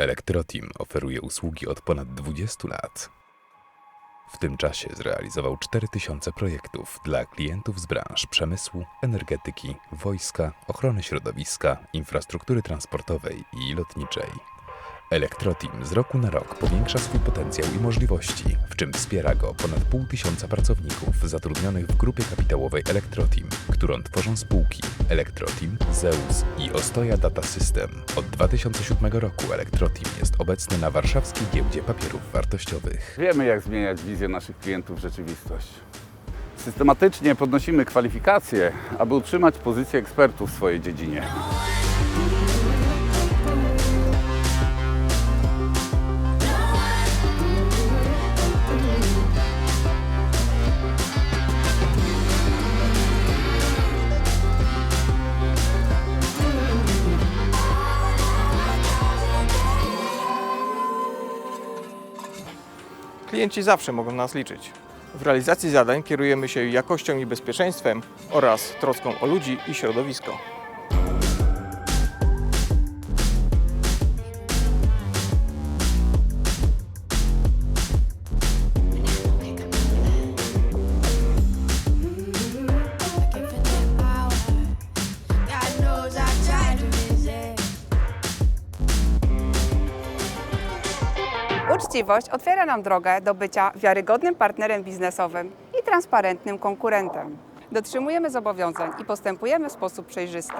Elektroteam oferuje usługi od ponad 20 lat. W tym czasie zrealizował 4000 projektów dla klientów z branż przemysłu, energetyki, wojska, ochrony środowiska, infrastruktury transportowej i lotniczej. Elektroteam z roku na rok powiększa swój potencjał i możliwości, w czym wspiera go ponad pół tysiąca pracowników zatrudnionych w grupie kapitałowej Elektroteam, którą tworzą spółki Elektroteam, Zeus i Ostoja Data System. Od 2007 roku Elektroteam jest obecny na warszawskiej giełdzie papierów wartościowych. Wiemy, jak zmieniać wizję naszych klientów w rzeczywistość. Systematycznie podnosimy kwalifikacje, aby utrzymać pozycję ekspertów w swojej dziedzinie. Klienci zawsze mogą na nas liczyć. W realizacji zadań kierujemy się jakością i bezpieczeństwem oraz troską o ludzi i środowisko. Uczciwość otwiera nam drogę do bycia wiarygodnym partnerem biznesowym i transparentnym konkurentem. Dotrzymujemy zobowiązań i postępujemy w sposób przejrzysty.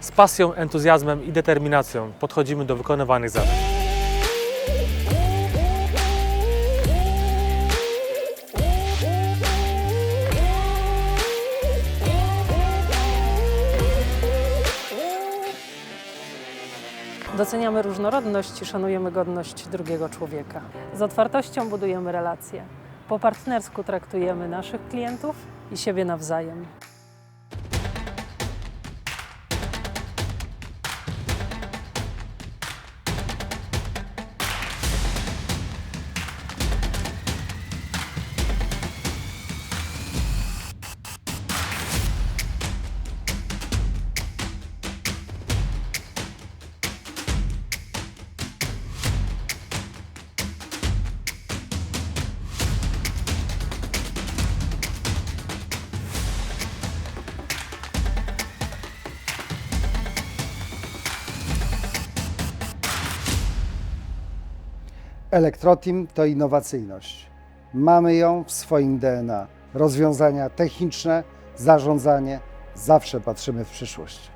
Z pasją, entuzjazmem i determinacją podchodzimy do wykonywanych zadań. Doceniamy różnorodność i szanujemy godność drugiego człowieka. Z otwartością budujemy relacje. Po partnersku traktujemy naszych klientów i siebie nawzajem. Elektroteam to innowacyjność. Mamy ją w swoim DNA. Rozwiązania techniczne, zarządzanie, zawsze patrzymy w przyszłość.